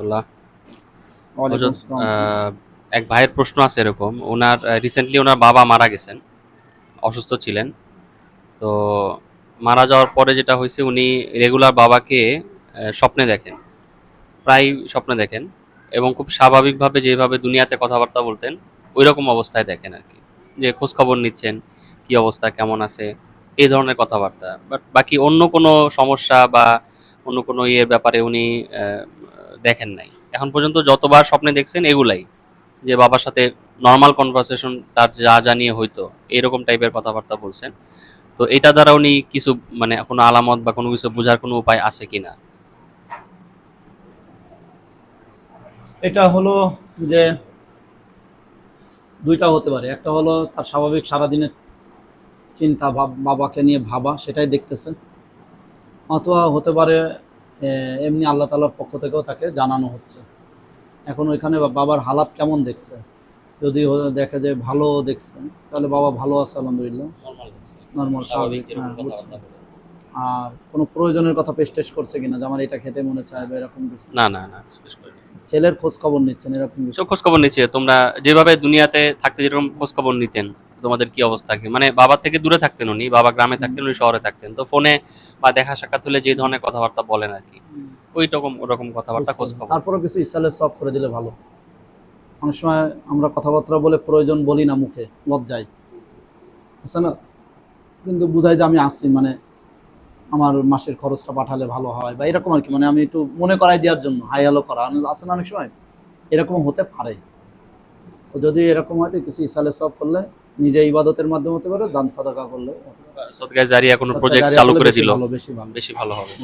রহমতুল্লাহ এক ভাইয়ের প্রশ্ন আছে এরকম। ওনার রিসেন্টলি ওনার বাবা মারা গেছেন অসুস্থ ছিলেন। তো মারা যাওয়ার পরে যেটা হয়েছে উনি রেগুলার বাবাকে স্বপ্নে দেখেন প্রায় স্বপ্নে দেখেন এবং খুব স্বাভাবিকভাবে যেভাবে দুনিয়াতে কথাবার্তা বলতেন ওই রকম অবস্থায় দেখেন আর কি। যে খোঁজ খবর নিচ্ছেন কি অবস্থা কেমন আছে এই ধরনের কথাবার্তা। বাট বাকি অন্য কোনো সমস্যা বা অন্য কোনো ইয়ের ব্যাপারে উনি দেখেন নাই। এখন পর্যন্ত যতবার স্বপ্নে দেখছেন এগুলাই, যে বাবার সাথে নর্মাল কনভারসেশন তার যা জানিয়ে হইতো, এরকম টাইপের কথাবার্তা বলছেন। তো এটা দ্বারা উনি কিছু মানে কোনো আলামত বা কোনো কিছু বোঝার কোনো উপায় আছে কিনা এটা হলো যে দুইটা হতে পারে। একটা হলো তার স্বাভাবিক সারাদিনের চিন্তা ভাব, বাবাকে নিয়ে ভাবা, সেটাই দেখতেছে। অথবা হতে পারে এমনি আল্লাহ তালার পক্ষ থেকেও তাকে জানানো হচ্ছে। এখন ওইখানে বাবার হালাত কেমন দেখছে? যদি দেখে যে ভালো দেখছে তাহলে বাবা ভালো আছে আলহামদুলিল্লাহ। নর্মাল স্বাভাবিক হ্যাঁ, আর কোনো প্রয়োজনের কথা পেশ টেশ করছে কিনা যে আমার এটা খেতে মনে চায় বা এরকম কিছু? না না না ছেলের খোঁজ খবর নিচ্ছেন এরকম খোঁজ খবর নিচ্ছে। তোমরা যেভাবে দুনিয়াতে থাকতে যেরকম খোঁজ খবর নিতেন তোমাদের কি অবস্থা? কি মানে বাবা থেকে দূরে থাকতেন উনি বাবা গ্রামে থাকতেন উনি শহরে থাকতেন। তো ফোনে বা দেখা সাক্ষাৎ হলে যে ধরনের কথাবার্তা বলেন আর কি ওই রকম ওরকম কথাবার্তা খোঁজ খবর তারপরে কিছু ইসালে সব করে দিলে ভালো। অনেক সময় আমরা কথাবার্তা বলে প্রয়োজন বলি না মুখে লজ্জায়। আছে না? কিন্তু বুঝাই যে আমি আসছি মানে আমার মাসের খরচটা পাঠালে ভালো হয় বা এরকম আর কি। মানে আমি একটু মনে করাই দেওয়ার জন্য হাই হ্যালো করা। আছে না অনেক সময়? এরকম হতে পারে। যদি এরকম হয় তো কিছু ইসালে সব করলে নিজে ইবাদতের মাধ্যমে হতে পারে দান সাদাকা করলে সদকায় জারিয়া কোনো প্রজেক্ট চালু করে দিল বেশি ভালো। বেশি ভালো হবে।